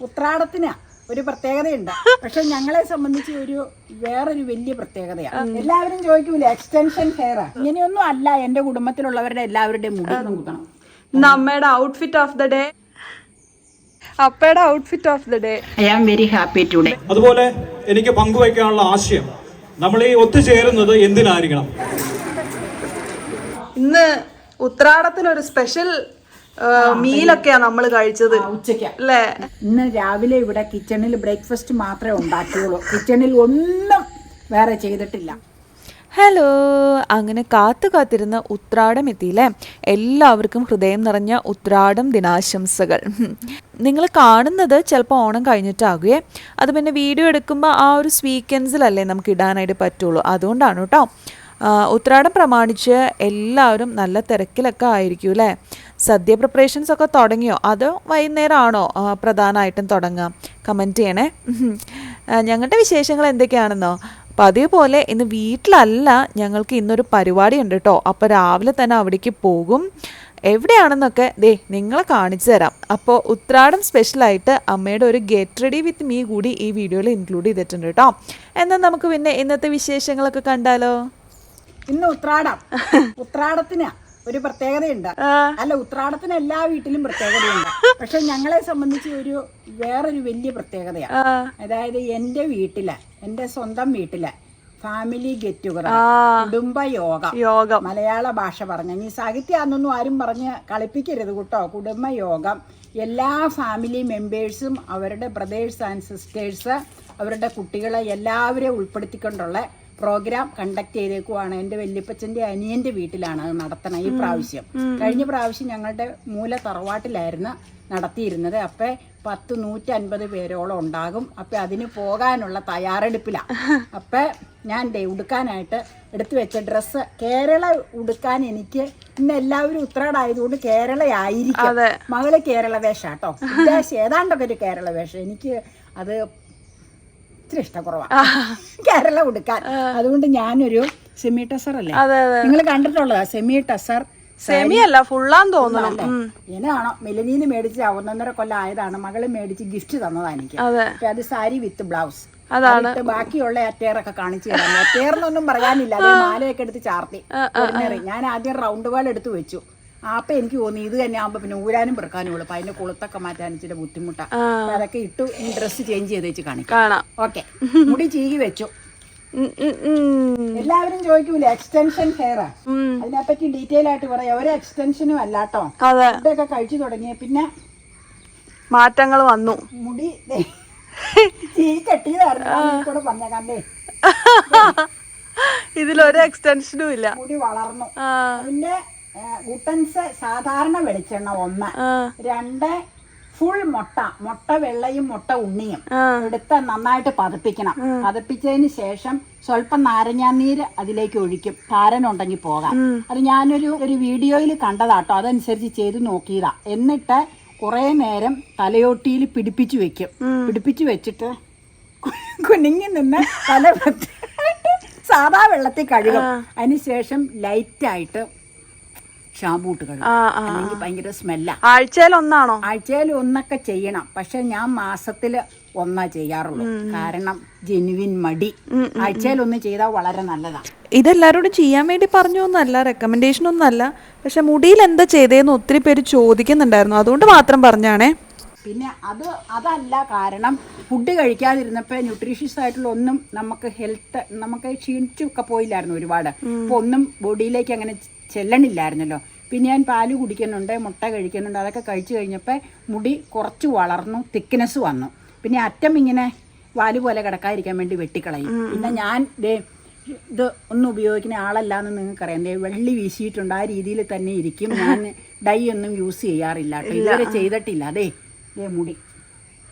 ഉത്രാടത്തിന്. ഒരു പ്രത്യേകതയുണ്ട്. പക്ഷെ ഞങ്ങളെ സംബന്ധിച്ച് ഒരു വേറൊരു വലിയ പ്രത്യേകതയാണ് എല്ലാവരും ചോദിക്കൂലേ എക്സ്റ്റൻഷൻ ഹെയർ ഇങ്ങനെയൊന്നും അല്ല എന്റെ കുടുംബത്തിലുള്ളവരുടെ എല്ലാവരുടെയും മുടി നോക്കണം അമ്മയുടെ outfit of the day അപ്പയുടെ outfit of the day I am very happy today അതുപോലെ എനിക്ക് പങ്കുവയ്ക്കാനുള്ള ആശയം. നമ്മൾ ഈ ഒത്തുചേരുന്നത് എന്തിനായിരിക്കണം? ഇന്ന് ഉത്രാടത്തിന് ഒരു സ്പെഷ്യൽ മീലൊക്കെയാ നമ്മൾ കഴിച്ചത്. ഉച്ചയ്ക്ക്. അല്ലേ ഇന്ന് രാവിലെ ഇവിടെ കിച്ചണിൽ ബ്രേക്ക്ഫാസ്റ്റ് മാത്രമേ ഉണ്ടാക്കിയുള്ളൂ. കിച്ചണിൽ ഒന്നും വേറെ ചെയ്തിട്ടില്ല. ഹലോ അങ്ങനെ കാത്തു കാത്തിരുന്ന ഉത്രാടം എത്തിയില്ലേ? എല്ലാവർക്കും ഹൃദയം നിറഞ്ഞ ഉത്രാടം ദിനാശംസകൾ. നിങ്ങൾ കാണുന്നത് ചിലപ്പോൾ ഓണം കഴിഞ്ഞിട്ടാകുകയെ അത് പിന്നെ വീഡിയോ എടുക്കുമ്പോൾ ആ ഒരു സ്വീക്കൻസിലല്ലേ നമുക്ക് ഇടാനായിട്ട് പറ്റുള്ളൂ. അതുകൊണ്ടാണ് കേട്ടോ. ഉത്രാടം പ്രമാണിച്ച് എല്ലാവരും നല്ല തിരക്കിലൊക്കെ ആയിരിക്കും അല്ലേ സദ്യ പ്രിപ്പറേഷൻസ് ഒക്കെ തുടങ്ങിയോ? അതോ വൈകുന്നേരമാണോ പ്രധാനമായിട്ടും തുടങ്ങുക? കമന്റ് ചെയ്യണേ. ഞങ്ങളുടെ വിശേഷങ്ങൾ എന്തൊക്കെയാണെന്നോ? പതിവ് അതേപോലെ ഇന്ന് വീട്ടിലല്ല ഞങ്ങൾക്ക് ഇന്നൊരു പരിപാടി ഉണ്ട് കേട്ടോ അപ്പോൾ രാവിലെ തന്നെ അവിടേക്ക് പോകും. എവിടെയാണെന്നൊക്കെ ദേ നിങ്ങളെ കാണിച്ചു തരാം. അപ്പോൾ ഉത്രാടം സ്പെഷ്യലായിട്ട് അമ്മയുടെ ഒരു ഗെറ്റ് റെഡി വിത്ത് മീ കൂടി ഈ വീഡിയോയിൽ ഇൻക്ലൂഡ് ചെയ്തിട്ടുണ്ട് കേട്ടോ എന്നാൽ നമുക്ക് പിന്നെ ഇന്നത്തെ വിശേഷങ്ങളൊക്കെ കണ്ടാലോ? ഇന്ന് ഉത്രാടം. ഉത്രാടത്തിന്. ഒരു പ്രത്യേകതയുണ്ട്. അല്ല ഉത്രാടത്തിന് എല്ലാ വീട്ടിലും പ്രത്യേകതയുണ്ട്. പക്ഷെ ഞങ്ങളെ സംബന്ധിച്ച് ഒരു വേറൊരു വലിയ പ്രത്യേകതയാണ് അതായത് എന്റെ വീട്ടിലെ എന്റെ സ്വന്തം വീട്ടിലെ ഫാമിലി ഗെറ്റ് ടുഗദർ കുടുംബ യോഗം യോഗം. മലയാള ഭാഷ പറഞ്ഞ. ഈ സാഹിത്യാന്നൊന്നും ആരും പറഞ്ഞ് കളിപ്പിക്കരുത് കേട്ടോ. കുടുംബ യോഗം. എല്ലാ ഫാമിലി മെമ്പേഴ്സും അവരുടെ ബ്രദേഴ്സ് ആൻഡ് സിസ്റ്റേഴ്സ് അവരുടെ കുട്ടികളെ എല്ലാവരെയും ഉൾപ്പെടുത്തിക്കൊണ്ടുള്ള പ്രോഗ്രാം കണ്ടക്ട് ചെയ്തേക്കുവാണ് എന്റെ വല്യപ്പച്ചന്റെ അനിയന്റെ വീട്ടിലാണ് അത് നടത്തണം ഈ പ്രാവശ്യം. കഴിഞ്ഞ പ്രാവശ്യം ഞങ്ങളുടെ മൂല തറവാട്ടിലായിരുന്നു നടത്തിയിരുന്നത്. അപ്പം പത്ത് നൂറ്റി അൻപത് പേരോളം ഉണ്ടാകും. അപ്പം അതിന് പോകാനുള്ള തയ്യാറെടുപ്പിലാണ് അപ്പം ഞാൻ ദേ ഉടുക്കാനായിട്ട് എടുത്തു വെച്ച ഡ്രസ്സ് കേരള ഉടുക്കാൻ എനിക്ക് ഇന്ന് എല്ലാവരും ഉത്രാടായതുകൊണ്ട് കേരളയായിരിക്കും. അതെ. മകൾ കേരള വേഷാട്ടോ ഏതാണ്ടൊക്കെ ഒരു കേരള വേഷം. എനിക്ക് അത് ഇച്ചിരി ഇഷ്ടക്കുറവാണ് കേരള ഉടുക്കാൻ. അതുകൊണ്ട് ഞാനൊരു സെമി ടസർ അല്ലേ? നിങ്ങൾ കണ്ടിട്ടുള്ളതാ സെമി ടസർ സെമി അല്ല ഫുള്ളാന്ന് തോന്നുന്നു. എന്നാണോ മെലനീന് മേടിച്ച് ഒന്നൊന്നര കൊല്ലം ആയതാണ്. മകൾ മേടിച്ച് ഗിഫ്റ്റ് തന്നതാ എനിക്ക്. അതെ. സാരി വിത്ത് ബ്ലൗസ് അതാണ്. ബാക്കിയുള്ള അറ്റേറൊക്കെ കാണിച്ചു തരാം അറ്റേറിനൊന്നും പറയാനില്ല. മാലയൊക്കെ എടുത്ത് ചാർത്തി. ഞാൻ ആദ്യം റൗണ്ട് വാൾ എടുത്ത് വെച്ചു. അപ്പൊ എനിക്ക് തോന്നി ഇത് തന്നെ ആവുമ്പോ പിന്നെ ഊരാനും പെറുക്കാനും ഉള്ളു അപ്പൊ അതിന്റെ കുളത്തൊക്കെ മാറ്റാൻ ഇച്ചിരി ബുദ്ധിമുട്ടാണ് അതൊക്കെ ഇട്ടു ഡ്രസ്സ് ചേഞ്ച് ചെയ്ത് വെച്ച് കാണിക്കാം. കാണാം. ഓക്കെ. മുടി ചീകി വെച്ചു. എല്ലാവരും ചോദിക്കൂലേ എക്സ്റ്റൻഷൻ ഹെയർ അതിനെ അതിനെപ്പറ്റി ഡീറ്റെയിൽ ആയിട്ട് പറയാം. ഒരു എക്സ്റ്റൻഷനും അല്ലാട്ടോ ഇതൊക്കെ കഴിച്ചു തുടങ്ങിയ പിന്നെ മാറ്റങ്ങൾ വന്നു. മുടി കെട്ടിയതായിരുന്നു. ഞാൻ കണ്ടേ ഇതിലൊരു എക്സ്റ്റൻഷനും ഇല്ല. മുടി വളർന്നു. അതിന്റെ ഗുട്ടൻസ് സാധാരണ വെളിച്ചെണ്ണ ഒന്ന്. രണ്ട് ഫുൾ മുട്ട. മുട്ട വെള്ളയും മുട്ട ഉണ്ണിയും. എടുത്ത് നന്നായിട്ട് പതപ്പിക്കണം. പതപ്പിച്ചതിന് ശേഷം സ്വല്പം നാരങ്ങാനീര് അതിലേക്ക് ഒഴിക്കും. താരനുണ്ടെങ്കിൽ പോകാം. അത് ഞാനൊരു ഒരു വീഡിയോയിൽ കണ്ടതാട്ടോ. അതനുസരിച്ച് ചെയ്ത് നോക്കിയതാ. എന്നിട്ട് കുറേ നേരം തലയോട്ടിയിൽ പിടിപ്പിച്ചു വെക്കും. പിടിപ്പിച്ചു വെച്ചിട്ട് കുനിങ്ങി നിന്ന് തല സാധാ വെള്ളത്തിൽ കഴുകും. അതിനുശേഷം ലൈറ്റായിട്ട് ഷാമ്പൂ ഇട്ട് കഴുകും അല്ലെങ്കിൽ ഭയങ്കര സ്മെല്ല ആഴ്ചയിൽ ഒന്നാണോ? ആഴ്ചയിൽ ഒന്നൊക്കെ ചെയ്യണം. പക്ഷെ ഞാൻ മാസത്തിൽ ഒന്നാ ചെയ്യാറുള്ളൂ. കാരണം ജെനുവിൻ മടി. ആഴ്ചയിൽ ഒന്ന് ചെയ്താൽ വളരെ നല്ലതാണ് ഇതെല്ലാരോടും ചെയ്യാൻ വേണ്ടി പറഞ്ഞു ഒന്നല്ല റെക്കമെൻഡേഷൻ ഒന്നല്ല പക്ഷെ മുടിയിൽ എന്താ ചെയ്തതെന്ന് ഒത്തിരി പേര് ചോദിക്കുന്നുണ്ടായിരുന്നു. അതുകൊണ്ട് മാത്രം പറഞ്ഞാണേ. പിന്നെ അത് അതല്ല കാരണം ഫുഡ് കഴിക്കാതിരുന്നപ്പോൾ ന്യൂട്രീഷ്യസ് ആയിട്ടുള്ള ഒന്നും നമുക്ക് ഹെൽത്ത് നമുക്ക് ക്ഷീണിച്ചൊക്കെ പോയില്ലായിരുന്നു ഒരുപാട്. അപ്പോൾ ഒന്നും ബോഡിയിലേക്ക് അങ്ങനെ ചെല്ലണില്ലായിരുന്നല്ലോ. പിന്നെ ഞാൻ പാൽ കുടിക്കുന്നുണ്ട് മുട്ട കഴിക്കുന്നുണ്ട് അതൊക്കെ കഴിച്ചു കഴിഞ്ഞപ്പോൾ മുടി കുറച്ച് വളർന്നു തിക്നെസ് വന്നു. പിന്നെ അറ്റം ഇങ്ങനെ വാൽ പോലെ കിടക്കാതിരിക്കാൻ വേണ്ടി വെട്ടിക്കളയും. പിന്നെ ഞാൻ ദേ ഇത് ഒന്നും ഉപയോഗിക്കുന്ന ആളല്ല എന്ന് നിങ്ങൾക്കറിയാം വെള്ളി വീശിയിട്ടുണ്ട് ആ രീതിയിൽ തന്നെ ഇരിക്കും. ഞാൻ ഡൈ ഒന്നും യൂസ് ചെയ്യാറില്ല കേട്ടോ. ഇതുവരെ ചെയ്തിട്ടില്ല. അതെ മുടി.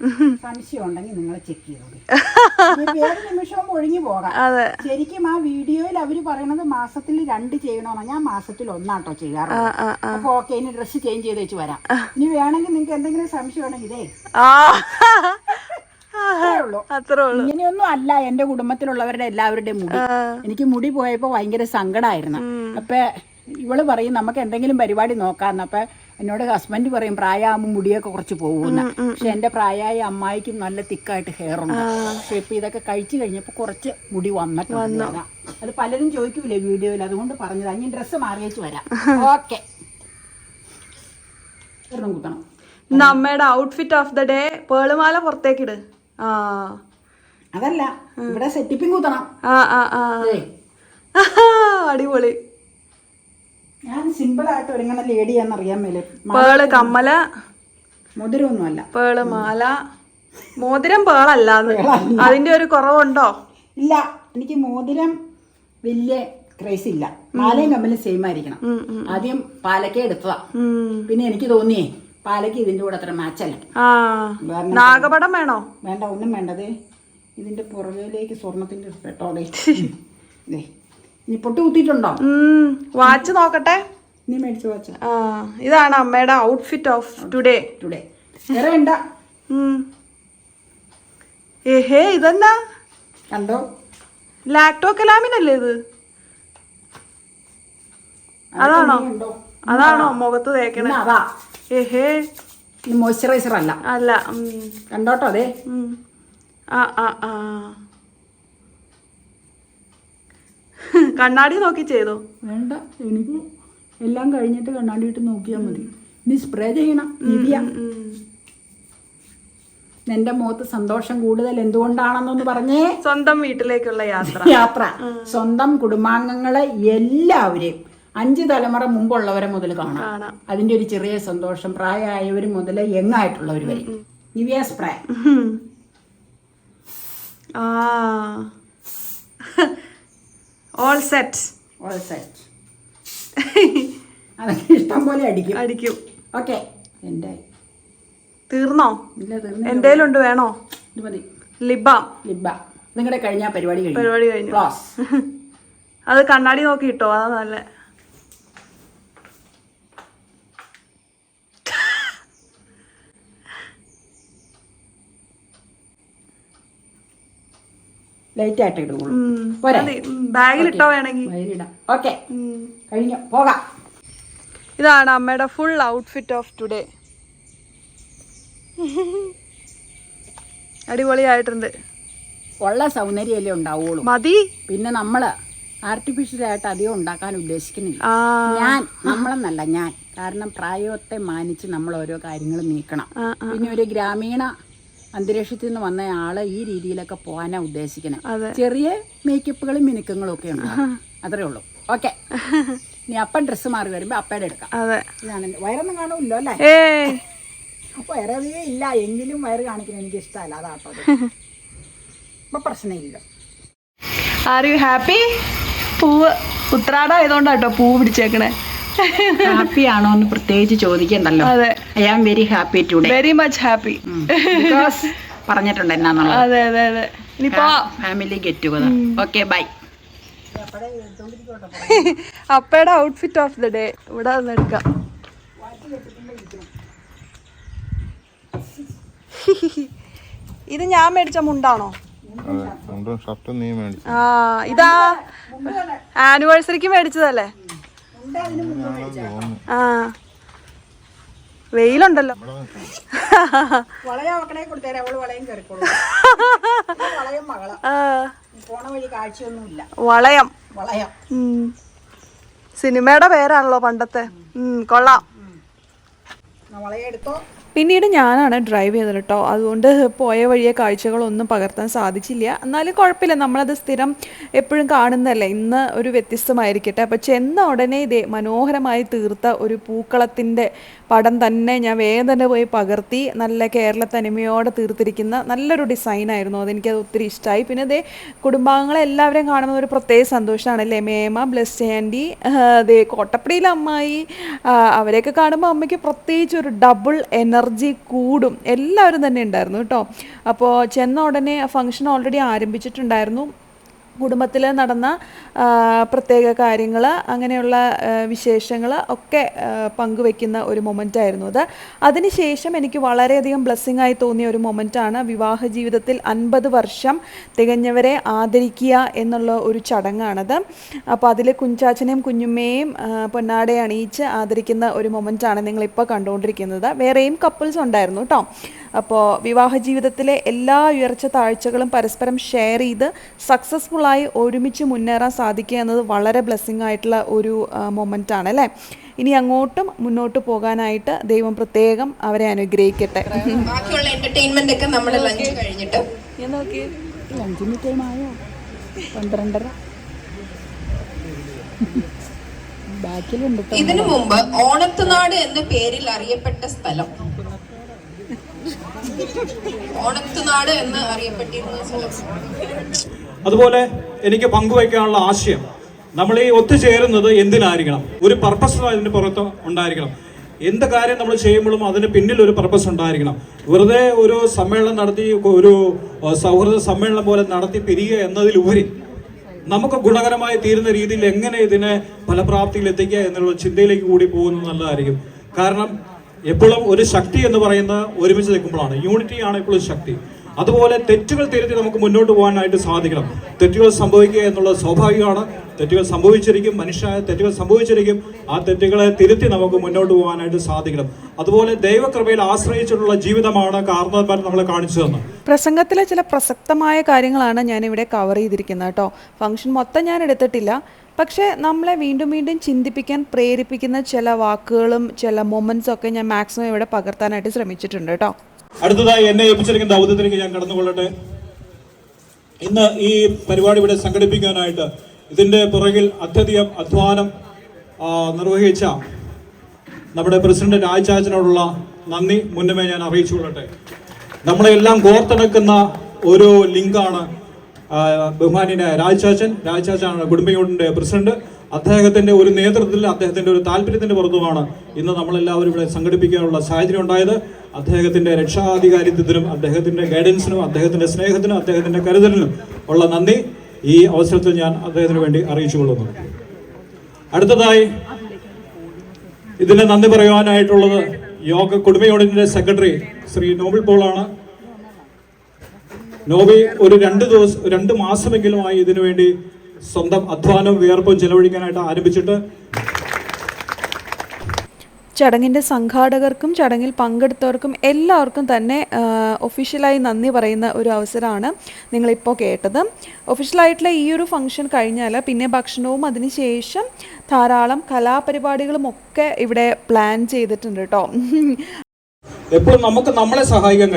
സംശയം ഉണ്ടെങ്കിൽ നിങ്ങൾ ചെക്ക് ചെയ്തോളൂ ഏത് നിമിഷവും ഒഴിഞ്ഞു പോകാം. ശരിക്കും ആ വീഡിയോയിൽ അവർ പറയണത് മാസത്തിൽ രണ്ട് ചെയ്യണമെന്നാ ഞാൻ മാസത്തിൽ ഒന്നാട്ടോ ചെയ്യാറ്. അപ്പൊ ഓക്കെ ഇനി ഡ്രസ്സ് ചേഞ്ച് ചെയ്ത് വെച്ച് വരാം. ഇനി വേണമെങ്കിൽ നിങ്ങൾക്ക് എന്തെങ്കിലും സംശയം ഉണ്ടെങ്കിൽ ഇതേ. ഇങ്ങനെയൊന്നും അല്ല എന്റെ കുടുംബത്തിലുള്ളവരുടെ എല്ലാവരുടെയും മുടി. എനിക്ക് മുടി പോയപ്പോ ഭയങ്കര സങ്കടമായിരുന്നു അപ്പൊ ഇവൾ പറയും നമുക്ക് എന്തെങ്കിലും പരിപാടി നോക്കാന്ന്. അപ്പൊ എന്നോട് ഹസ്ബൻഡ് പറയും പ്രായമാകുമ്പോൾ മുടിയൊക്കെ കുറച്ച് പോകുന്ന പക്ഷെ എന്റെ പ്രായമായ അമ്മായിക്കും നല്ല തിക്കായിട്ട് ഹെയർ ഉണ്ട്. പക്ഷെ ഇപ്പൊ ഇതൊക്കെ കഴിച്ചു കഴിഞ്ഞപ്പോൾ കുറച്ച് മുടി വന്നിട്ടുണ്ട് അത് പലരും ചോദിക്കൂലേ വീഡിയോയിൽ അതുകൊണ്ട് പറഞ്ഞതാ. ഞാൻ ഡ്രസ്സ് മാറിയേച്ച് വരാം. ഓക്കെ നമ്മുടെ കുത്തണം ഇന്ന് അമ്മയുടെ ഔട്ട്ഫിറ്റ് ഓഫ് ദ ഡേ പേളുമാല പുറത്തേക്കിട്. ആ. അതല്ല ഇവിടെ സെറ്റിപ്പിംഗ് കുത്തണം ആ ആ ആ. അടിപൊളി. ഞാൻ സിമ്പിൾ ആയിട്ട് ഒരുങ്ങണ ലേഡിയാന്ന് അറിയാൻ മേലെ. പേൾ കമ്മല? പേൾ മാല? മോതിരം പേളല്ലാന്ന്. അതിന്റെ ഒരു കുറവുണ്ടോ? ഇല്ല. എനിക്ക് മോതിരം വലിയ ക്രൈസ് ഇല്ല. മാലയും കമ്മലും സെയിം ആയിരിക്കണം. ആദ്യം പാലക്കേ എടുത്തതാ. പിന്നെ എനിക്ക് തോന്നിയേ പാലക്ക ഇതിന്റെ കൂടെ അത്ര മാച്ചല്ല നാഗപടം വേണോ? വേണ്ട ഒന്നും വേണ്ടത് ഇതിന്റെ പുറകിലേക്ക് സ്വർണത്തിന്റെ പെട്ടോടെ ദേ ഇനി പൊട്ട് കുത്തിയിട്ടുണ്ടോ. വാച്ച് നോക്കട്ടെ. നീ മേടിച്ച വാച്ച്. ആ ഇതാണ് അമ്മയുടെ ഔട്ട്ഫിറ്റ് ഓഫ് ടുഡേ ടുഡേ വേറെ വേണ്ട. ഏഹേ ഇതെന്നാ? കണ്ടോ? ലാക്ടോ കലാമിനല്ലേ ഇത്? അതാണോ? അതാണോ മുഖത്ത് തേക്കണേ? ഏഹേ. മോയ്സ്ചറൈസർ അല്ല. അല്ല കണ്ടോട്ടോ അതെ? ആ ആ ആ. കണ്ണാടി നോക്കി ചെയ്തോ? വേണ്ട എനിക്ക് എല്ലാം കഴിഞ്ഞിട്ട് കണ്ണാടി ഇട്ട് നോക്കിയാൽ മതി. ഇനി സ്പ്രേ ചെയ്യണം നിവിയ. നിന്റെ എന്റെ മുഖത്ത് സന്തോഷം കൂടുതൽ എന്തുകൊണ്ടാണെന്നൊന്ന് പറഞ്ഞേ. സ്വന്തം വീട്ടിലേക്കുള്ള യാത്ര. യാത്ര. സ്വന്തം കുടുംബാംഗങ്ങളെ എല്ലാവരെയും അഞ്ച് തലമുറ മുമ്പുള്ളവരെ മുതൽ കാണാം. കാണാം. അതിന്റെ ഒരു ചെറിയ സന്തോഷം പ്രായമായവർ മുതൽ യങ്ങായിട്ടുള്ളവർ വരെ. നിവിയ സ്പ്രേ ആ. ഓൾ സെറ്റ് ഓൾ സെറ്റ് അതൊക്കെ ഇഷ്ടം പോലെ അടിക്കും. അടിക്കും. ഓക്കെ. എന്റെ തീർന്നോ? ഇല്ല തീർന്നു വേണോ? ഇത് മതി. ലിബാം. ലിബ. നിങ്ങളുടെ കഴിഞ്ഞ പരിപാടി കഴിഞ്ഞു. പരിപാടി കഴിഞ്ഞു. ക്ലാസ്. അത് കണ്ണാടി നോക്കി ഇട്ടോ അതാ നല്ല. ലൈറ്റ് ആയിട്ട് ഇടുള്ളൂ പോരെ? ബാഗിൽ ഇട്ടോ വേണമെങ്കിൽ? ഓക്കെ കഴിഞ്ഞു. പോകാം. ഇതാണ് അമ്മയുടെ ഫുൾ ഔട്ട്ഫിറ്റ് ഓഫ് ടുഡേ അടിപൊളിയായിട്ടുണ്ട്. ഉള്ള സൗന്ദര്യമല്ലേ ഉണ്ടാവുള്ളൂ. മതി. പിന്നെ നമ്മൾ ആർട്ടിഫിഷ്യലായിട്ട് അധികം ഉണ്ടാക്കാൻ ഉദ്ദേശിക്കുന്നില്ല. ഞാൻ നമ്മളെന്നല്ല ഞാൻ. കാരണം പ്രായത്തെ മാനിച്ച് നമ്മൾ ഓരോ കാര്യങ്ങളും നീക്കണം. പിന്നെ ഒരു ഗ്രാമീണ അന്തരീക്ഷത്തിൽ നിന്ന് വന്ന ആൾ ഈ രീതിയിലൊക്കെ പോകാനാ ഉദ്ദേശിക്കണേ ചെറിയ മേക്കപ്പുകളും മിനുക്കങ്ങളും ഒക്കെ ഉണ്ട്. അത്രേ ഉള്ളൂ. ഓക്കെ നീ അപ്പം ഡ്രസ്സ് മാറി വരുമ്പോ അപ്പയുടെ എടുക്കാം. ഇതാണ്. വയറൊന്നും കാണുമല്ലോ അല്ലേ? വയറേ ഇല്ല. എങ്കിലും വയറ് കാണിക്കുന്നത് എനിക്ക് ഇഷ്ടമല്ല. അതാട്ടോ അപ്പൊ പ്രശ്നമില്ല. ആർ യു ഹാപ്പി പൂവ് ഉത്രാടം ആയതുകൊണ്ടാട്ടോ പൂവ് പിടിച്ചേക്കണേ. ഹാപ്പി ആണോ എന്ന് പ്രത്യേകിച്ച് ചോദിക്കണ്ടല്ലോ. അതെ. I am very happy today. Very much happy. പറഞ്ഞിട്ടുണ്ട് എന്നാന്നുള്ളത്. അതെ അതെ അതെ. ഇനിയിപ്പോ family get together. Okay bye. അപ്പയുടെ outfit of the day ഇവിടെ നിന്ന് എടുക്കാം. ഇത് ഞാൻ മേടിച്ച മുണ്ടാണോ? ആ ഇതാ. ആനിവേഴ്സറിക്ക് മേടിച്ചതല്ലേ? ആ. വെയിലുണ്ടല്ലോ. വളയം സിനിമയുടെ പേരാണല്ലോ പണ്ടത്തെ. ഉം, കൊള്ളാം. വളയം എടുത്തോ? പിന്നീട് ഞാനാണ് ഡ്രൈവ് ചെയ്തത് കേട്ടോ അതുകൊണ്ട് പോയ വഴിയെ കാഴ്ചകളൊന്നും പകർത്താൻ സാധിച്ചില്ല. എന്നാലും കുഴപ്പമില്ല. നമ്മളത് സ്ഥിരം എപ്പോഴും കാണുന്നതല്ലേ. ഇന്ന് ഒരു വ്യത്യസ്തമായിരിക്കട്ടെ. അപ്പോൾ ചെന്ന ഉടനെ ഇതേ മനോഹരമായി തീർത്ത ഒരു പൂക്കളത്തിന്റെ പടം തന്നെ ഞാൻ വേഗം തന്നെ പോയി പകർത്തി. നല്ല കേരള തനിമയോടെ തീർത്തിരിക്കുന്ന നല്ലൊരു ഡിസൈനായിരുന്നു അതെനിക്കത് ഒത്തിരി ഇഷ്ടമായി പിന്നെ ഇതേ കുടുംബാംഗങ്ങളെ എല്ലാവരെയും കാണുന്ന ഒരു പ്രത്യേക സന്തോഷമാണ്. അല്ലേ? മേമ ബ്ലസ് ആന്റി അതേ കോട്ടപ്പടിയിലെ അമ്മായി അവരെയൊക്കെ കാണുമ്പോൾ അമ്മയ്ക്ക് പ്രത്യേകിച്ച് ഒരു ഡബിൾ എനർജി കൂടും. എല്ലാവരും തന്നെ ഉണ്ടായിരുന്നു കേട്ടോ. അപ്പോൾ ചെന്ന ഉടനെ ഫംഗ്ഷൻ ഓൾറെഡി ആരംഭിച്ചിട്ടുണ്ടായിരുന്നു. കുടുംബത്തിൽ നടന്ന പ്രത്യേക കാര്യങ്ങൾ അങ്ങനെയുള്ള വിശേഷങ്ങൾ ഒക്കെ പങ്കുവെക്കുന്ന ഒരു മൊമെന്റ് ആയിരുന്നു അത്. അതിനുശേഷം എനിക്ക് വളരെയധികം ബ്ലെസ്സിങ് ആയി തോന്നിയ ഒരു മൊമെന്റാണ് വിവാഹ ജീവിതത്തിൽ അൻപത് വർഷം തികഞ്ഞവരെ ആദരിക്കുക എന്നുള്ള ഒരു ചടങ്ങാണത്. അപ്പോൾ അതിൽ കുഞ്ചാച്ചനെയും കുഞ്ഞുമ്മയെയും പൊന്നാടെ അണിയിച്ച് ആദരിക്കുന്ന ഒരു മൊമെന്റാണ് നിങ്ങളിപ്പോൾ കണ്ടുകൊണ്ടിരിക്കുന്നത്. വേറെയും കപ്പിൾസ് ഉണ്ടായിരുന്നു കേട്ടോ അപ്പോൾ വിവാഹ ജീവിതത്തിലെ എല്ലാ ഉയർച്ച താഴ്ചകളും പരസ്പരം ഷെയർ ചെയ്ത് സക്സസ്ഫുള്ളായി ഒരുമിച്ച് മുന്നേറാൻ സാധിക്കുക എന്നത് വളരെ ബ്ലെസ്സിങ് ആയിട്ടുള്ള ഒരു മൊമെന്റ് ആണ് അല്ലേ? ഇനി അങ്ങോട്ടും മുന്നോട്ട് പോകാനായിട്ട് ദൈവം പ്രത്യേകം അവരെ അനുഗ്രഹിക്കട്ടെ. ബാക്കിയുള്ള എന്റർടൈൻമെന്റ് ഒക്കെ നമ്മൾ ലഞ്ച് കഴിഞ്ഞിട്ട്. ഞാൻ നോക്കി. ലഞ്ചിന് ടൈം ആയോ? പന്ത്രണ്ടര. ഇതിനു മുമ്പ് ഓണത്തുനാട് എന്ന പേരിൽ അറിയപ്പെട്ട സ്ഥലം. ഓണത്തുനാട് എന്ന് അറിയപ്പെട്ടിരുന്ന അതുപോലെ എനിക്ക് പങ്കുവയ്ക്കാനുള്ള ആശയം. നമ്മൾ ഈ ഒത്തുചേരുന്നത് എന്തിനായിരിക്കണം? ഒരു പർപ്പസ് അതിന് പുറത്ത് ഉണ്ടായിരിക്കണം. എന്ത് കാര്യം നമ്മൾ ചെയ്യുമ്പോഴും അതിന് പിന്നിൽ ഒരു പർപ്പസ് ഉണ്ടായിരിക്കണം. വെറുതെ ഒരു സമ്മേളനം നടത്തി ഒരു സൗഹൃദ സമ്മേളനം പോലെ നടത്തി പിരിയുക എന്നതിലുപരി നമുക്ക് ഗുണകരമായി തീരുന്ന രീതിയിൽ എങ്ങനെ ഇതിനെ ഫലപ്രാപ്തിയിൽ എത്തിക്കുക എന്നുള്ള ചിന്തയിലേക്ക് കൂടി പോകുന്നത് നല്ലതായിരിക്കും. കാരണം എപ്പോഴും ഒരു ശക്തി എന്ന് പറയുന്ന ഒരുമിച്ച് നിൽക്കുമ്പോഴാണ്. യൂണിറ്റി ആണ് എപ്പോഴും ശക്തി. അതുപോലെ തെറ്റുകൾ തിരുത്തി നമുക്ക് മുന്നോട്ട് പോകാനായിട്ട് സാധിക്കണം. തെറ്റുകൾ സംഭവിക്കുക എന്നുള്ളത് സ്വാഭാവികമാണ്. തെറ്റുകൾ സംഭവിച്ചിരിക്കും മനുഷ്യരായ തെറ്റുകൾ സംഭവിച്ചിരിക്കും. ആ തെറ്റുകളെ തിരുത്തി നമുക്ക് മുന്നോട്ട് പോകാനായിട്ട് സാധിക്കണം. അതുപോലെ ദൈവകൃപയിൽ ആശ്രയിച്ചിട്ടുള്ള ജീവിതമാണ് കാർന്നവന്മാർ നമ്മളെ കാണിച്ചു തന്നെ പ്രസംഗത്തിലെ ചില പ്രസക്തമായ കാര്യങ്ങളാണ് ഞാൻ ഇവിടെ കവർ ചെയ്തിരിക്കുന്നത് കേട്ടോ. ഫംഗ്ഷൻ മൊത്തം ഞാൻ എടുത്തിട്ടില്ല. പക്ഷേ നമ്മളെ വീണ്ടും വീണ്ടും ചിന്തിപ്പിക്കാൻ പ്രേരിപ്പിക്കുന്ന ചില വാക്കുകളും ചില മൊമെന്റ്സും ഒക്കെ ഞാൻ മാക്സിമം ഇവിടെ പകർത്താനായിട്ട് ശ്രമിച്ചിട്ടുണ്ട് കേട്ടോ. അടുത്തതായി എന്നെ ഏൽപ്പിച്ചിരിക്കുന്ന ദൗത്യത്തിലേക്ക് ഞാൻ കടന്നുകൊള്ളട്ടെ. ഇന്ന് ഈ പരിപാടി ഇവിടെ സംഘടിപ്പിക്കാനായിട്ട് ഇതിന്റെ പുറകിൽ അത്യധികം അധ്വാനം നിർവഹിച്ച നമ്മുടെ പ്രസിഡന്റ് രാജാച്ചനോടുള്ള നന്ദി. മുന്നമേ ഞാൻ അറിയിച്ചുകൊള്ളട്ടെ. നമ്മളെല്ലാം കോർത്തെടുക്കുന്ന ഒരു ലിങ്കാണ് ആ, ബഹുമാന്യനായ രാജാച്ചൻ രാജാച്ചനാണ് കുടുംബ യൂണിറ്റിന്റെ പ്രസിഡന്റ്. അദ്ദേഹത്തിന്റെ ഒരു നേതൃത്വത്തിൽ അദ്ദേഹത്തിന്റെ ഒരു താല്പര്യത്തിന്റെ പുറത്തുമാണ് ഇന്ന് നമ്മളെല്ലാവരും ഇവിടെ സംഘടിപ്പിക്കാനുള്ള സാഹചര്യം ഉണ്ടായത്. അദ്ദേഹത്തിന്റെ രക്ഷാധികാരിത്വത്തിനും അദ്ദേഹത്തിന്റെ ഗൈഡൻസിനും അദ്ദേഹത്തിന്റെ സ്നേഹത്തിനും അദ്ദേഹത്തിന്റെ കരുതലിനും ഉള്ള നന്ദി. ഈ അവസരത്തിൽ ഞാൻ അദ്ദേഹത്തിന് വേണ്ടി അറിയിച്ചു കൊള്ളുന്നു. അടുത്തതായി ഇതിന് നന്ദി പറയുവാനായിട്ടുള്ളത് യോഗ കുടുംബ യൂണിറ്റിന്റെ സെക്രട്ടറി ശ്രീ നോബിൾ പോളാണ്. നോബി ഒരു രണ്ട് ദിവസം രണ്ട് മാസമെങ്കിലുമായി ഇതിനു വേണ്ടി സ്വന്തം അധ്വാനവും വിയർപ്പും ചെലവഴിക്കാനായിട്ട് ആരംഭിച്ചിട്ട് ചടങ്ങിന്റെ സംഘാടകർക്കും ചടങ്ങിൽ പങ്കെടുത്തവർക്കും എല്ലാവർക്കും തന്നെ ഒഫീഷ്യലായി നന്ദി പറയുന്ന ഒരു അവസരമാണ് നിങ്ങളിപ്പോൾ കേട്ടത്. ഒഫീഷ്യലായിട്ടുള്ള ഈ ഒരു ഫംഗ്ഷൻ കഴിഞ്ഞാൽ പിന്നെ ഭക്ഷണവും അതിനുശേഷം ധാരാളം കലാപരിപാടികളും ഒക്കെ ഇവിടെ പ്ലാൻ ചെയ്തിട്ടുണ്ട് കേട്ടോ എപ്പോഴും നമുക്ക് നമ്മളെ സഹായിക്കാൻ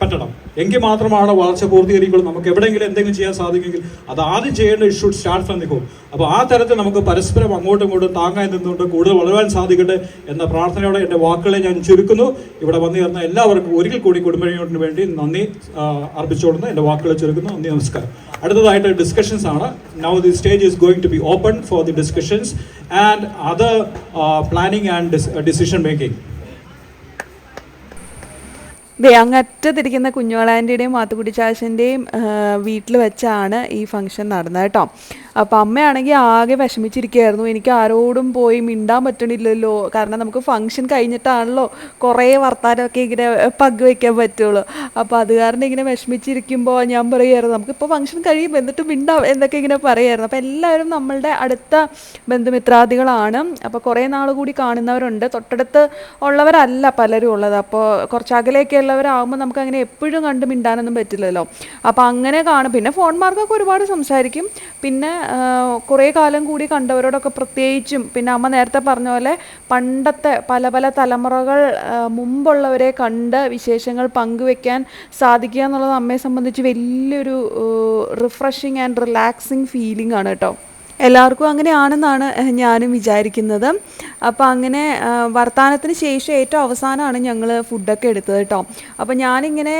പറ്റണം. എങ്കിൽ മാത്രമാണ് വളർച്ച പൂർത്തീകരിക്കുള്ളൂ. നമുക്ക് എവിടെയെങ്കിലും എന്തെങ്കിലും ചെയ്യാൻ സാധിക്കുമെങ്കിൽ അത് ആദ്യം ചെയ്യേണ്ട ഇഷ്യൂ സ്റ്റാർട്ട് ഫ്രം ഹോം. അപ്പോൾ ആ തരത്തിൽ നമുക്ക് പരസ്പരം അങ്ങോട്ടും ഇങ്ങോട്ടും താങ്ങായി നിന്നുകൊണ്ട് കൂടുതൽ വളരാൻ സാധിക്കട്ടെ എന്ന പ്രാർത്ഥനയോടെ എന്റെ വാക്കുകളെ ഞാൻ ചുരുക്കുന്നു. ഇവിടെ വന്നു ചേർന്ന എല്ലാവർക്കും ഒരിക്കൽ കൂടി കുടുംബത്തിന് വേണ്ടി നന്ദി അർപ്പിച്ചുകൊണ്ട് അർപ്പിച്ചുകൊള്ളുന്നു. എന്റെ വാക്കുകളെ ചുരുക്കുന്നു. നന്ദി നമസ്കാരം. അടുത്തതായിട്ട് ഡിസ്കഷൻസ് ആണ്. Now the stage is going to be open for the discussions and other planning and decision making ദേ അങ്ങറ്റത്തിരിക്കുന്ന കുഞ്ഞോളാന്റെയും മാത്തുക്കുട്ടി ചാച്ചന്റെയും വീട്ടിൽ വെച്ചാണ് ഈ ഫംഗ്ഷൻ നടന്നത് കേട്ടോ. അപ്പോൾ അമ്മയാണെങ്കിൽ ആകെ വിഷമിച്ചിരിക്കുകയായിരുന്നു. എനിക്ക് ആരോടും പോയി മിണ്ടാൻ പറ്റണില്ലല്ലോ. കാരണം നമുക്ക് ഫംഗ്ഷൻ കഴിഞ്ഞിട്ടാണല്ലോ കുറേ വർത്താനമൊക്കെ ഇങ്ങനെ പങ്കുവയ്ക്കാൻ പറ്റുള്ളൂ. അപ്പോൾ അത് കാരണം ഇങ്ങനെ വിഷമിച്ചിരിക്കുമ്പോൾ ഞാൻ പറയുമായിരുന്നു നമുക്കിപ്പോൾ ഫംഗ്ഷൻ കഴിയും എന്നിട്ട് മിണ്ടാം എന്നൊക്കെ ഇങ്ങനെ പറയുമായിരുന്നു അപ്പോൾ എല്ലാവരും നമ്മളുടെ അടുത്ത ബന്ധുമിത്രാദികളാണ്. അപ്പോൾ കുറേ നാൾ കൂടി കാണുന്നവരുണ്ട്. തൊട്ടടുത്ത് ഉള്ളവരല്ല പലരും ഉള്ളത്. അപ്പോൾ കുറച്ച് അകലെയൊക്കെ ഉള്ളവരാകുമ്പോൾ നമുക്ക് അങ്ങനെ എപ്പോഴും കണ്ട് മിണ്ടാനൊന്നും പറ്റില്ലല്ലോ. അപ്പോൾ അങ്ങനെ കാണും. പിന്നെ ഫോൺ മാർക്കൊക്കെ ഒരുപാട് സംസാരിക്കും. പിന്നെ കുറേ കാലം കൂടി കണ്ടവരോടൊക്കെ പ്രത്യേകിച്ചും പിന്നെ അമ്മ നേരത്തെ പറഞ്ഞ പോലെ പണ്ടത്തെ പല പല തലമുറകൾ മുമ്പുള്ളവരെ കണ്ട് വിശേഷങ്ങൾ പങ്കുവെക്കാൻ സാധിക്കുക എന്നുള്ളത് അമ്മയെ സംബന്ധിച്ച് വലിയൊരു റിഫ്രഷിങ് ആൻഡ് റിലാക്സിങ് ഫീലിംഗ് ആണ് കേട്ടോ. എല്ലാവർക്കും അങ്ങനെയാണെന്നാണ് ഞാനും വിചാരിക്കുന്നത്. അപ്പോൾ അങ്ങനെ വർത്താനത്തിന് ശേഷം ഏറ്റവും അവസാനമാണ് ഞങ്ങൾ ഫുഡൊക്കെ എടുത്തത് കേട്ടോ. അപ്പോൾ ഞാനിങ്ങനെ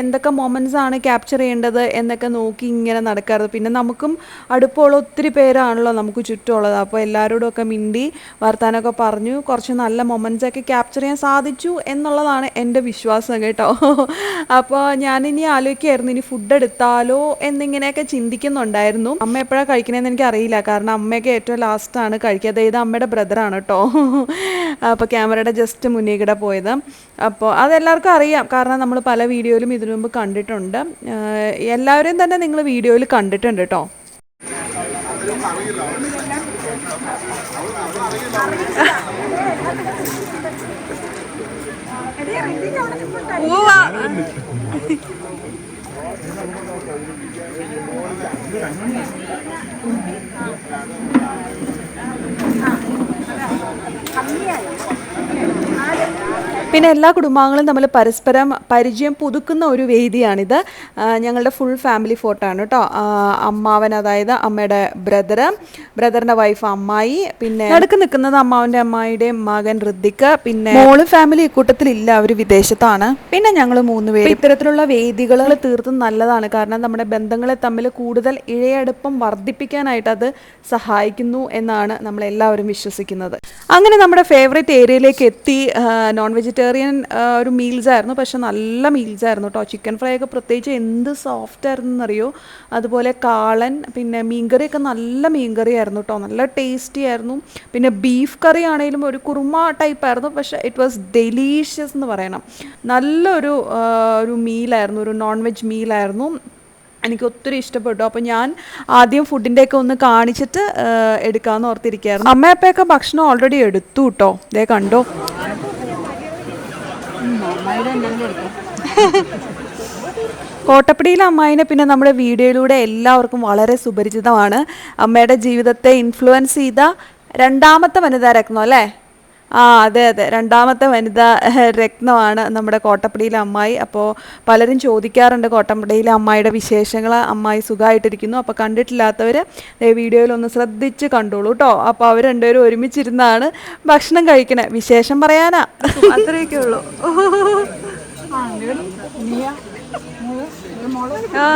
എന്തൊക്കെ മൊമെന്റ്സ് ആണ് ക്യാപ്ചർ ചെയ്യേണ്ടത് എന്നൊക്കെ നോക്കി ഇങ്ങനെ നടക്കാറ്. പിന്നെ നമുക്കും അടുപ്പമുള്ള ഒത്തിരി പേരാണല്ലോ നമുക്ക് ചുറ്റുമുള്ളത്. അപ്പോൾ എല്ലാവരോടും ഒക്കെ മിണ്ടി വർത്താനമൊക്കെ പറഞ്ഞു കുറച്ച് നല്ല മൊമെൻസൊക്കെ ക്യാപ്ചർ ചെയ്യാൻ സാധിച്ചു എന്നുള്ളതാണ് എന്റെ വിശ്വാസം കേട്ടോ. അപ്പോൾ ഞാനിനി ആലോചിക്കായിരുന്നു ഇനി ഫുഡ് എടുത്താലോ എന്നിങ്ങനെയൊക്കെ ചിന്തിക്കുന്നുണ്ടായിരുന്നു. അമ്മ എപ്പോഴാണ് കഴിക്കണമെന്ന് എനിക്ക് അറിയില്ല കാരണം അമ്മയൊക്കെ ഏറ്റവും ലാസ്റ്റാണ് കഴിക്കുക. അതായത് അമ്മയുടെ ബ്രദറാണ് കേട്ടോ അപ്പോൾ ക്യാമറയുടെ ജസ്റ്റ് മുന്നേ കൂടെ പോയത്. അപ്പോൾ അതെല്ലാവർക്കും അറിയാം. കാരണം നമ്മൾ പല വീഡിയോയിലും ഇതിനു മുമ്പ് കണ്ടിട്ടുണ്ട്. എല്ലാവരെയും തന്നെ നിങ്ങൾ വീഡിയോയിൽ കണ്ടിട്ടുണ്ട് കേട്ടോ കമ്മിയായി പിന്നെ എല്ലാ കുടുംബാംഗങ്ങളും നമ്മൾ പരസ്പരം പരിചയം പുതുക്കുന്ന ഒരു വേദിയാണിത്. ഞങ്ങളുടെ ഫുൾ ഫാമിലി ഫോട്ടോ ആണ് കേട്ടോ അമ്മാവൻ അതായത് അമ്മയുടെ ബ്രദർ ബ്രദറിന്റെ വൈഫ് അമ്മായി പിന്നെ നടുക്ക് നിൽക്കുന്നത് അമ്മാവന്റെ അമ്മായിയുടെ മകൻ ഋദ്ധിക്ക് പിന്നെ മോൾ ഫാമിലി ഇക്കൂട്ടത്തിലില്ല അവർ വിദേശത്താണ്. പിന്നെ ഞങ്ങൾ മൂന്ന് പേര്. ഇത്തരത്തിലുള്ള വേദികൾ തീർത്തും നല്ലതാണ്. കാരണം നമ്മുടെ ബന്ധങ്ങളെ തമ്മിൽ കൂടുതൽ ഇഴയടുപ്പം വർദ്ധിപ്പിക്കാനായിട്ട് അത് സഹായിക്കുന്നു എന്നാണ് നമ്മൾ എല്ലാവരും വിശ്വസിക്കുന്നത്. അങ്ങനെ നമ്മുടെ ഫേവറേറ്റ് ഏരിയയിലേക്ക് എത്തി. നോൺ വെജിറ്റേറിയൻ ഒരു മീൽസ് ആയിരുന്നു. പക്ഷെ നല്ല മീൽസ് ആയിരുന്നു കേട്ടോ ചിക്കൻ ഫ്രൈ ഒക്കെ പ്രത്യേകിച്ച് എന്ത് സോഫ്റ്റ് ആയിരുന്നു എന്നറിയോ അതുപോലെ കാളൻ പിന്നെ മീൻകറിയൊക്കെ നല്ല മീൻകറി ആയിരുന്നു കേട്ടോ നല്ല ടേസ്റ്റി ആയിരുന്നു. പിന്നെ ബീഫ് കറി ആണെങ്കിലും ഒരു കുറുമ ടൈപ്പ് ആയിരുന്നു. പക്ഷെ ഇറ്റ് വാസ് ഡെലീഷ്യസ് എന്ന് പറയണം. നല്ലൊരു ഒരു മീലായിരുന്നു ഒരു നോൺ വെജ് മീലായിരുന്നു എനിക്ക് ഒത്തിരി ഇഷ്ടപ്പെട്ടു. അപ്പോൾ ഞാൻ ആദ്യം ഫുഡിന്റെ ഒക്കെ ഒന്ന് കാണിച്ചിട്ട് എടുക്കാമെന്ന് ഓർത്തിരിക്കുകയായിരുന്നു. അമ്മയപ്പയൊക്കെ ഭക്ഷണം ഓൾറെഡി എടുത്തു കേട്ടോ ഇതേ കണ്ടോ? കോട്ടപ്പടിയിലെ അമ്മായിനെ പിന്നെ നമ്മുടെ വീഡിയോയിലൂടെ എല്ലാവർക്കും വളരെ സുപരിചിതമാണ്. അമ്മയുടെ ജീവിതത്തെ ഇൻഫ്ലുവൻസ് ചെയ്ത രണ്ടാമത്തെ വനിതാരത്നം അല്ലേ? ആ അതെ അതെ. രണ്ടാമത്തെ വനിതാ രത്നമാണ് നമ്മുടെ കോട്ടപ്പടിയിലെ അമ്മായി. അപ്പോൾ പലരും ചോദിക്കാറുണ്ട് കോട്ടപ്പടിയിലെ അമ്മായിയുടെ വിശേഷങ്ങൾ അമ്മായി സുഖമായിട്ടിരിക്കുന്നു അപ്പോൾ കണ്ടിട്ടില്ലാത്തവർ വീഡിയോയിൽ ഒന്ന് ശ്രദ്ധിച്ച് കണ്ടോളൂ കേട്ടോ അപ്പോൾ അവർ രണ്ടുപേരും ഒരുമിച്ചിരുന്നാണ് ഭക്ഷണം കഴിക്കണേ. വിശേഷം പറയാനാ. അത്രയൊക്കെ ഉള്ളൂ ആ.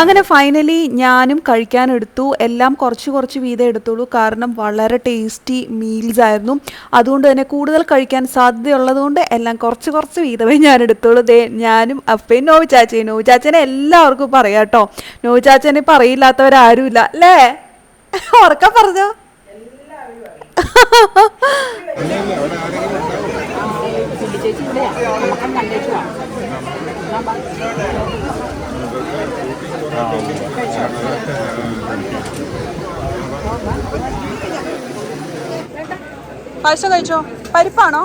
അങ്ങനെ ഫൈനലി ഞാനും കഴിക്കാനെടുത്തു എല്ലാം കുറച്ച് കുറച്ച് വീതം എടുത്തുള്ളൂ. കാരണം വളരെ ടേസ്റ്റി മീൽസ് ആയിരുന്നു. അതുകൊണ്ട് തന്നെ കൂടുതൽ കഴിക്കാൻ സാധ്യതയുള്ളതുകൊണ്ട് എല്ലാം കുറച്ച് കുറച്ച് വീതമേ ഞാൻ എടുത്തുള്ളൂ. ദേ ഞാനും അപ്പയും നോവി ചാച്ചയും. നോവി ചാച്ചനെ എല്ലാവർക്കും പറയാം കേട്ടോ. നോവി ചാച്ചനെ പറയില്ലാത്തവരാരുമില്ല അല്ലേ? ഉറക്കം പറഞ്ഞോ? ചേച്ചി ഇവിടെയാ നമുക്ക് കണ്ടേച്ചുവാ പായസം കഴിച്ചോ? പരിപ്പാണോ?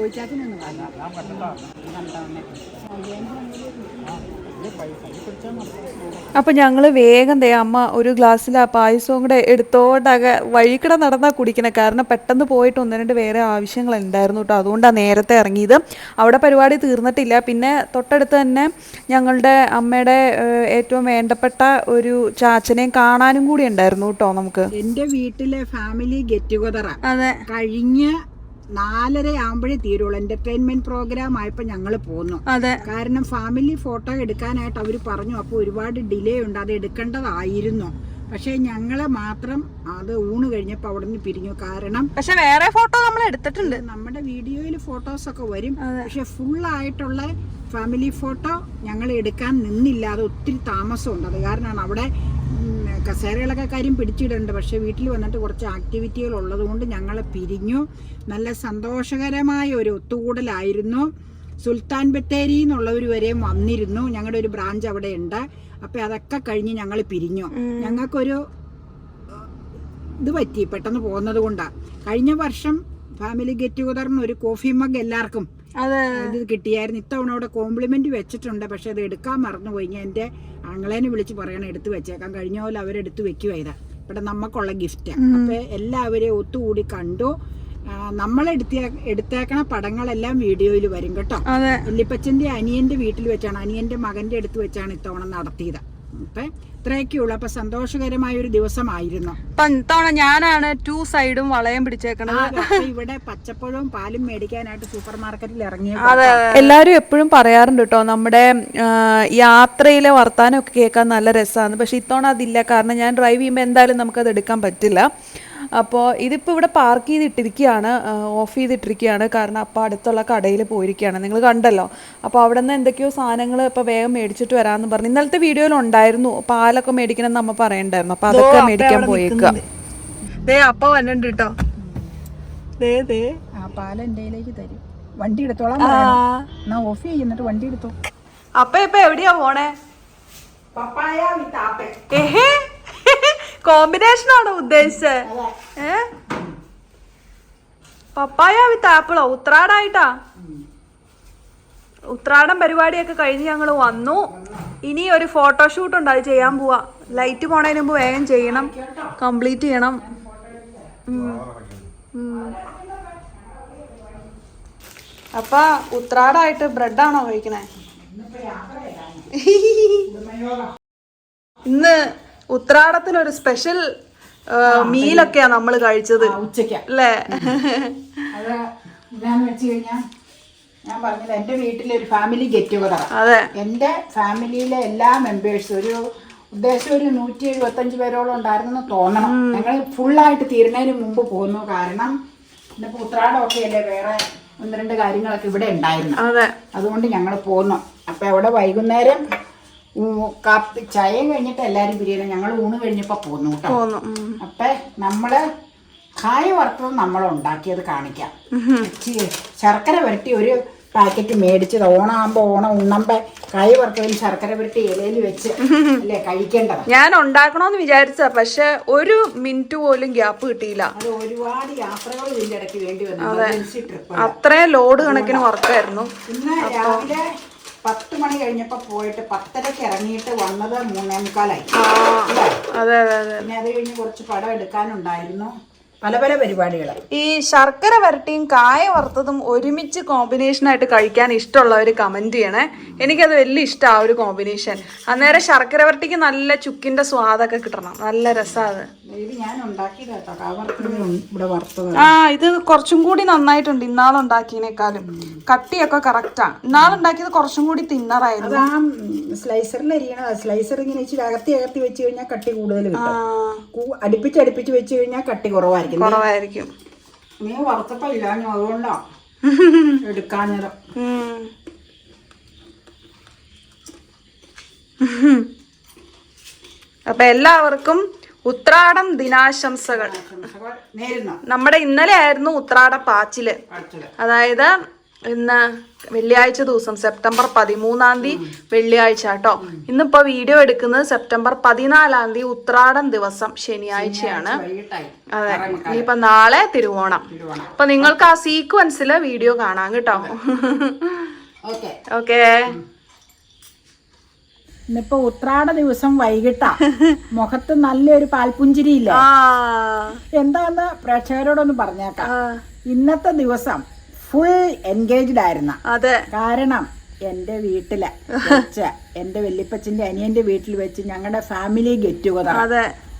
ജോയിച്ചാക്കിനൊന്ന് വാങ്ങാം അപ്പം ഞങ്ങൾ വേഗം ദേ അമ്മ ഒരു ഗ്ലാസ്സിൽ ആ പായസവും കൂടെ എടുത്തോണ്ടാകെ വഴിക്കിടെ നടന്നാൽ കുടിക്കണേ. കാരണം പെട്ടെന്ന് പോയിട്ട് ഒന്ന് രണ്ട് വേറെ ആവശ്യങ്ങൾ ഉണ്ടായിരുന്നു കേട്ടോ. അതുകൊണ്ടാണ് നേരത്തെ ഇറങ്ങിയത്. അവിടെ പരിപാടി തീർന്നിട്ടില്ല. പിന്നെ തൊട്ടടുത്ത് തന്നെ ഞങ്ങളുടെ അമ്മയുടെ ഏറ്റവും വേണ്ടപ്പെട്ട ഒരു ചാച്ചനെയും കാണാനും കൂടി ഉണ്ടായിരുന്നു കേട്ടോ നമുക്ക്. എന്റെ വീട്ടിലെ ഫാമിലി ഗെറ്റ് ടുഗതറാ അതെ. കഴിഞ്ഞ നാലര ആകുമ്പോഴേ തീരുള്ളൂ. എന്റർടൈൻമെന്റ് പ്രോഗ്രാം ആയപ്പോ ഞങ്ങൾ പോന്നു. കാരണം ഫാമിലി ഫോട്ടോ എടുക്കാനായിട്ട് അവർ പറഞ്ഞു. അപ്പോൾ ഒരുപാട് ഡിലേ ഉണ്ട്. അത് എടുക്കേണ്ടതായിരുന്നു. പക്ഷെ ഞങ്ങളെ മാത്രം അത് ഊണ് കഴിഞ്ഞപ്പോ അവിടെ നിന്ന് പിരിഞ്ഞു. കാരണം പക്ഷെ വേറെ ഫോട്ടോ നമ്മൾ എടുത്തിട്ടുണ്ട്. നമ്മുടെ വീഡിയോയിൽ ഫോട്ടോസ് ഒക്കെ വരും. പക്ഷെ ഫുൾ ആയിട്ടുള്ള ഫാമിലി ഫോട്ടോ ഞങ്ങൾ എടുക്കാൻ നിന്നില്ല. അത് ഒത്തിരി താമസമുണ്ട്. അത് കാരണമാണ് അവിടെ കസേരകളൊക്കെ കാര്യം പിടിച്ചിടുന്നുണ്ട് പക്ഷേ വീട്ടിൽ വന്നിട്ട് കുറച്ച് ആക്ടിവിറ്റികൾ ഉള്ളതുകൊണ്ട് ഞങ്ങൾ പിരിഞ്ഞു. നല്ല സന്തോഷകരമായ ഒരു ഒത്തുകൂടലായിരുന്നു. സുൽത്താൻ ബത്തേരി എന്നുള്ളവർ വരെയും വന്നിരുന്നു. ഞങ്ങളുടെ ഒരു ബ്രാഞ്ച് അവിടെ ഉണ്ട് അപ്പൊ അതൊക്കെ കഴിഞ്ഞ് ഞങ്ങൾ പിരിഞ്ഞു. ഞങ്ങൾക്കൊരു ഇത് പറ്റി പെട്ടെന്ന് പോകുന്നത് കൊണ്ടാണ് കഴിഞ്ഞ വർഷം ഫാമിലി ഗെറ്റ് ടുഗദറിന് ഒരു കോഫി മഗ് എല്ലാവർക്കും ഇത് കിട്ടിയായിരുന്നു. ഇത്തവണ അവിടെ കോംപ്ലിമെന്റ് വെച്ചിട്ടുണ്ട്. പക്ഷെ അത് എടുക്കാൻ മറന്നുപോയി. ഞാൻ എന്റെ അങ്ങളേനെ വിളിച്ച് പറയണം എടുത്ത് വെച്ചേക്കാം. കഴിഞ്ഞ പോലെ അവരെടുത്ത് വെക്കുക ഇതാ. ഇവിടെ നമുക്കുള്ള ഗിഫ്റ്റ് അപ്പൊ എല്ലാവരെയും ഒത്തുകൂടി കണ്ടു. നമ്മൾ എടുത്തേ എടുത്തേക്കണ പടങ്ങളെല്ലാം വീഡിയോയിൽ വരും കേട്ടോ. വല്യപ്പച്ചന്റെ അനിയന്റെ വീട്ടിൽ വെച്ചാണ് അനിയന്റെ മകന്റെ അടുത്ത് വെച്ചാണ് ഇത്തവണ നടത്തിയത്. അപ്പൊ ഇത്രയൊക്കെയുള്ളു അപ്പൊ സന്തോഷകരമായ ഒരു ദിവസമായിരുന്നു. തവണ ഇത്തവണ ഞാനാണ് ടു സൈഡും വളയം പിടിച്ചേക്കണത്. ഇവിടെ പച്ചപ്പഴവും പാലും മേടിക്കാനായിട്ട് സൂപ്പർ മാർക്കറ്റിൽ ഇറങ്ങി എല്ലാരും എപ്പോഴും പറയാറുണ്ട് കേട്ടോ നമ്മുടെ യാത്രയിലെ യാത്രയിലെ വർത്താനമൊക്കെ കേൾക്കാൻ നല്ല രസമാണ് പക്ഷെ ഇത്തവണ അതില്ല. കാരണം ഞാൻ ഡ്രൈവ് ചെയ്യുമ്പോൾ എന്തായാലും നമുക്കത് എടുക്കാൻ പറ്റില്ല. അപ്പോൾ ഇതിപ്പോൾ ഇവിടെ പാർക്ക് ചെയ്തിട്ടിരിക്കുകയാണ് ഓഫ് ചെയ്തിട്ടിരിക്കുകയാണ് കാരണം അപ്പോൾ അടുത്തുള്ള കടയിൽ പോയിരിക്കുകയാണ് നിങ്ങൾ കണ്ടല്ലോ. അപ്പോൾ അവിടെ നിന്ന് എന്തൊക്കെയോ സാധനങ്ങൾ ഇപ്പോൾ വേഗം മേടിച്ചിട്ട് വരാമെന്ന് പറഞ്ഞു. ഇന്നലത്തെ വീഡിയോയിൽ ഉണ്ടായിരുന്നു. പാലൊക്കെ മേടിക്കണം എന്ന് അമ്മ പറയണ്ടായിരുന്നു. അപ്പോൾ അതൊക്കെ മേടിക്കാൻ പോയേക്കാം. ദേ അപ്പ വന്നിട്ടുണ്ട് കേട്ടോ ദേ ദേ. ആ പാല എന്റെയിലേക്ക് തരും. വണ്ടി എടുത്തോളാം. എന്നാ ഓഫ് ചെയ്യുന്നിട്ട് വണ്ടി എടുത്തോ. അപ്പ ഇപ്പൊ എവിടെയാ പോണേ? പപ്പായ ഏഹേ? കോമ്പിനേഷൻ ആണോ ഉദ്ദേശിച്ചത് ഏ? പപ്പായ വിത്ത് ആപ്പിളോ? ഉത്രാടായിട്ടാ? ഉത്രാടം പരിപാടിയൊക്കെ കഴിഞ്ഞ് ഞങ്ങൾ വന്നു. ഇനി ഒരു ഫോട്ടോഷൂട്ട് ഉണ്ട്. അത് ചെയ്യാൻ പോവാ. ലൈറ്റ് പോണതിന് മുമ്പ് വേഗം ചെയ്യണം. കംപ്ലീറ്റ് ചെയ്യണം. അപ്പ ഉത്രാടായിട്ട് ബ്രെഡാണോ കഴിക്കണേ? ഇന്ന് ഉത്രാടത്തിന് ഒരു സ്പെഷ്യൽ മീലൊക്കെയാ നമ്മൾ കഴിച്ചത്. ഉച്ചയ്ക്ക്. അല്ലേ അത് എന്നാന്ന് വെച്ച് കഴിഞ്ഞാൽ ഞാൻ പറഞ്ഞത് എന്റെ വീട്ടിലെ ഒരു ഫാമിലി ഗെറ്റ് ടുഗതർ അതെ. എന്റെ ഫാമിലിയിലെ എല്ലാ മെമ്പേഴ്സും ഒരു ഉദ്ദേശം ഒരു നൂറ്റി എഴുപത്തഞ്ച് പേരോളം ഉണ്ടായിരുന്നെന്ന് തോന്നണം. ഞങ്ങൾ ഫുള്ളായിട്ട് തീരുന്നതിന് മുമ്പ് പോകുന്നു കാരണം ഇന്നിപ്പോൾ ഉത്രാടമൊക്കെ അല്ലേ വേറെ ഒന്ന് രണ്ട് കാര്യങ്ങളൊക്കെ ഇവിടെ ഉണ്ടായിരുന്നു. അതെ. അതുകൊണ്ട് ഞങ്ങൾ പോന്നു. അപ്പം അവിടെ വൈകുന്നേരം കാപ്പി ചായയും കഴിഞ്ഞിട്ട് എല്ലാരും ബിരിയാണി ഞങ്ങൾ ഊണ് കഴിഞ്ഞപ്പോൾ പോന്നു കേട്ടോ. അപ്പം നമ്മൾ കായ വറുത്തത് നമ്മൾ ഉണ്ടാക്കിയത് കാണിക്കാം. ശർക്കര വരട്ടി ഒരു പാക്കറ്റ് മേടിച്ചത്. ഓണാകുമ്പോ ഓണം ഉണ്ണമ്പ കായ വറുത്തതിൽ ശർക്കര വരട്ടി ഇലയിൽ വെച്ച് അല്ലേ കഴിക്കേണ്ടത്? ഞാൻ ഉണ്ടാക്കണോന്ന് വിചാരിച്ച പക്ഷെ ഒരു മിനിറ്റ് പോലും ഗ്യാപ്പ് കിട്ടിയില്ല. അത് ഒരുപാട് യാത്രകൾ ഇതിന്റെ ഇടയ്ക്ക് വേണ്ടി വന്നു. അത്രേ അത്രയും ലോഡ് കണക്കിന് വർക്കായിരുന്നു പിന്നെ രാവിലെ പത്ത് മണി കഴിഞ്ഞപ്പോ പോയിട്ട് പത്തരക്ക് ഇറങ്ങിയിട്ട് വന്നത് മൂന്നേ മുക്കാലായി അല്ലേ? അതെ അതെ അതെ. പിന്നെ അത് കഴിഞ്ഞ് കുറച്ച് പടം എടുക്കാനുണ്ടായിരുന്നു. പല പല പരിപാടികൾ ഈ ശർക്കര വരട്ടിയും കായ വറുത്തതും ഒരുമിച്ച് കോമ്പിനേഷൻ ആയിട്ട് കഴിക്കാൻ ഇഷ്ടമുള്ളവർ കമന്റ് ചെയ്യണേ. എനിക്കത് വലിയ ഇഷ്ടമാണ് ആ ഒരു കോമ്പിനേഷൻ അന്നേരം ശർക്കര വരട്ടിക്ക് നല്ല ചുക്കിന്റെ സ്വാദൊക്കെ കിട്ടണം. നല്ല രസമാണ് ആ ഇത് കുറച്ചും കൂടി നന്നായിട്ടുണ്ട്. ഇന്നാളുണ്ടാക്കിയതിനേക്കാളും കട്ടിയൊക്കെ കറക്റ്റാ ഇന്നാളുണ്ടാക്കിയത് കുറച്ചും കൂടി തിന്നറായിരുന്നു ആ സ്ലൈസറിൽ അരിയണത്. സ്ലൈസർ ഇങ്ങനെ ഇച്ചിരി അകത്തി അകത്തി വെച്ച് കഴിഞ്ഞാൽ കട്ടി കൂടുതൽ കിട്ടും. കൂ- അടുപ്പിച്ച് അടുപ്പിച്ച് വെച്ച് കഴിഞ്ഞാൽ കട്ടി കുറവായിരിക്കും. കുറവായിരിക്കും. നീ വറുത്തപ്പോ ഇല്ലാഞ്ഞു. അതുകൊണ്ടാ എടുക്കാഞ്ഞത്. അപ്പൊ എല്ലാവർക്കും ഉത്രാടം ദിനാശംസകൾ. നമ്മുടെ ഇന്നലെ ആയിരുന്നു ഉത്രാട പാച്ചിൽ. അതായത് ഇന്ന് വെള്ളിയാഴ്ച ദിവസം സെപ്റ്റംബർ പതിമൂന്നാം തീയതി വെള്ളിയാഴ്ച കേട്ടോ. ഇന്നിപ്പോ വീഡിയോ എടുക്കുന്നത് സെപ്റ്റംബർ പതിനാലാം തീയതി ഉത്രാടം ദിവസം ശനിയാഴ്ചയാണ്. അതെ ഇനിയിപ്പൊ നാളെ തിരുവോണം. അപ്പൊ നിങ്ങൾക്ക് ആ സീക്വൻസിൽ വീഡിയോ കാണാം കേട്ടോ. ഓക്കേ. ഇന്നിപ്പോ ഉത്രാട ദിവസം വൈകിട്ട. മുഖത്ത് നല്ലൊരു പാൽപുഞ്ചിരിയില്ല? എന്താന്ന് പ്രേക്ഷകരോടൊന്ന് പറഞ്ഞേക്കാം. ഇന്നത്തെ ദിവസം ഫുൾ എൻഗേജ്ഡ് ആയിരുന്ന. അതെ. കാരണം എന്റെ വീട്ടിലെ വെച്ച് എന്റെ വല്യപ്പച്ചന്റെ അനിയന്റെ വീട്ടിൽ വെച്ച് ഞങ്ങളുടെ ഫാമിലി ഗെറ്റ് ടുഗതർ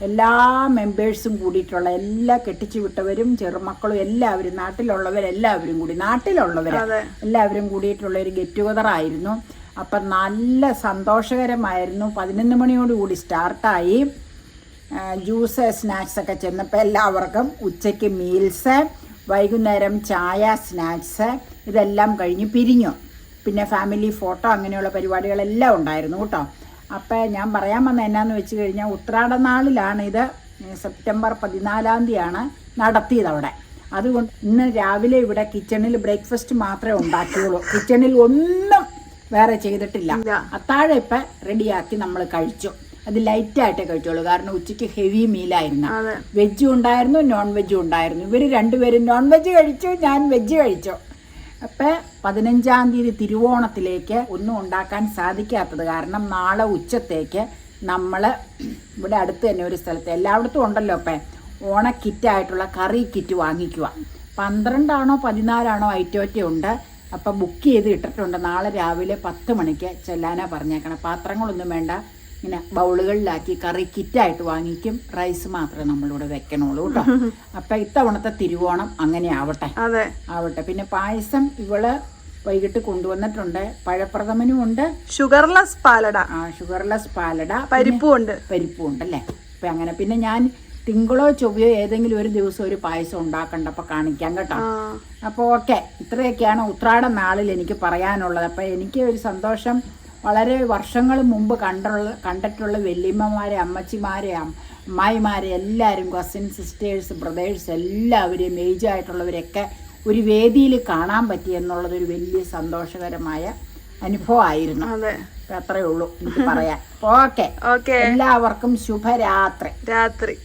എല്ലാ മെമ്പേഴ്സും കൂടിയിട്ടുള്ള എല്ലാ കെട്ടിച്ചു വിട്ടവരും ചെറുമക്കളും എല്ലാവരും നാട്ടിലുള്ളവരെല്ലാവരും കൂടി നാട്ടിലുള്ളവർ എല്ലാവരും കൂടിയിട്ടുള്ള ഒരു ഗെറ്റ് ടുഗതർ ആയിരുന്നു. അപ്പം നല്ല സന്തോഷകരമായിരുന്നു. പതിനൊന്ന് മണിയോടുകൂടി സ്റ്റാർട്ടായി. ജ്യൂസ് സ്നാക്സ് ഒക്കെ ചെന്നപ്പോൾ എല്ലാവർക്കും ഉച്ചയ്ക്ക് മീൽസ് വൈകുന്നേരം ചായ സ്നാക്സ് ഇതെല്ലാം കഴിഞ്ഞ് പിരിഞ്ഞു. പിന്നെ ഫാമിലി ഫോട്ടോ അങ്ങനെയുള്ള പരിപാടികളെല്ലാം ഉണ്ടായിരുന്നു കേട്ടോ. അപ്പോൾ ഞാൻ പറയാൻ വന്ന എന്നാന്ന് വെച്ച് കഴിഞ്ഞാൽ ഉത്രാട നാളിലാണ് ഇത്. സെപ്റ്റംബർ പതിനാലാം തീയതിയാണ് നടത്തിയത് അവിടെ. അതുകൊണ്ട് ഇന്ന് രാവിലെ ഇവിടെ കിച്ചണിൽ ബ്രേക്ക്ഫാസ്റ്റ് മാത്രമേ ഉണ്ടാക്കിയുള്ളൂ. കിച്ചണിൽ ഒന്നും വേറെ ചെയ്തിട്ടില്ല. അത്താഴം ഇപ്പം റെഡിയാക്കി നമ്മൾ കഴിച്ചു. അത് ലൈറ്റായിട്ടേ കഴിച്ചോളൂ കാരണം ഉച്ചയ്ക്ക് ഹെവി മീലായിരുന്നു വെജും ഉണ്ടായിരുന്നു നോൺ വെജും ഉണ്ടായിരുന്നു. ഇവർ രണ്ടുപേരും നോൺ വെജ് കഴിച്ചു ഞാൻ വെജ് കഴിച്ചു. അപ്പൊ പതിനഞ്ചാം തീയതി തിരുവോണത്തിലേക്ക് ഒന്നും ഉണ്ടാക്കാൻ സാധിക്കാത്തത് കാരണം നാളെ ഉച്ചത്തേക്ക് നമ്മൾ ഇവിടെ അടുത്ത് തന്നെ ഒരു സ്ഥലത്ത് എല്ലായിടത്തും ഉണ്ടല്ലോ ഇപ്പം. ഓണക്കിറ്റായിട്ടുള്ള കറി കിറ്റ് വാങ്ങിക്കുക പന്ത്രണ്ടാണോ പതിനാലാണോ ഐറ്റോറ്റ ഉണ്ട്. അപ്പം ബുക്ക് ചെയ്ത് ഇട്ടിട്ടുണ്ട്. നാളെ രാവിലെ പത്ത് മണിക്ക് ചെല്ലാനാ പറഞ്ഞേക്കണം. പാത്രങ്ങളൊന്നും വേണ്ട. ഇങ്ങനെ ബൗളുകളിലാക്കി കറി കിറ്റായിട്ട് വാങ്ങിക്കും. റൈസ് മാത്രമേ നമ്മളിവിടെ വെക്കണുള്ളൂ കേട്ടോ. അപ്പം ഇത്തവണത്തെ തിരുവോണം അങ്ങനെ ആവട്ടെ. അതെ. ആവട്ടെ. പിന്നെ പായസം ഇവൾ വൈകിട്ട് കൊണ്ടുവന്നിട്ടുണ്ട്. പഴപ്രഥമനും ഉണ്ട് ഷുഗർലെസ് പാലട. ആ ഷുഗർലെസ് പാലട. പരിപ്പും ഉണ്ട്. പരിപ്പും ഉണ്ടല്ലേ? അപ്പം അങ്ങനെ. പിന്നെ ഞാൻ തിങ്കളോ ചൊവ്വയോ ഏതെങ്കിലും ഒരു ദിവസം ഒരു പായസം ഉണ്ടാക്കണ്ടപ്പോൾ കാണിക്കാം കേട്ടോ. അപ്പോൾ ഓക്കെ ഇത്രയൊക്കെയാണ് ഉത്രാട നാളിൽ എനിക്ക് പറയാനുള്ളത്. അപ്പോൾ എനിക്ക് ഒരു സന്തോഷം. വളരെ വർഷങ്ങൾ മുമ്പ് കണ്ടുള്ള കണ്ടിട്ടുള്ള വല്യമ്മമാരെ അമ്മച്ചിമാരെ അമ്മായിമാരെ എല്ലാവരും കസിൻ സിസ്റ്റേഴ്സ് ബ്രദേഴ്സ് എല്ലാവരെയും ഏജ് ആയിട്ടുള്ളവരെയൊക്കെ ഒരു വേദിയിൽ കാണാൻ പറ്റി എന്നുള്ളതൊരു വലിയ സന്തോഷകരമായ അനുഭവമായിരുന്നു. അതെ. അത്രയേ ഉള്ളൂ എനിക്ക് പറയാൻ. ഓക്കെ. ഓക്കെ. എല്ലാവർക്കും ശുഭരാത്രി. രാത്രി.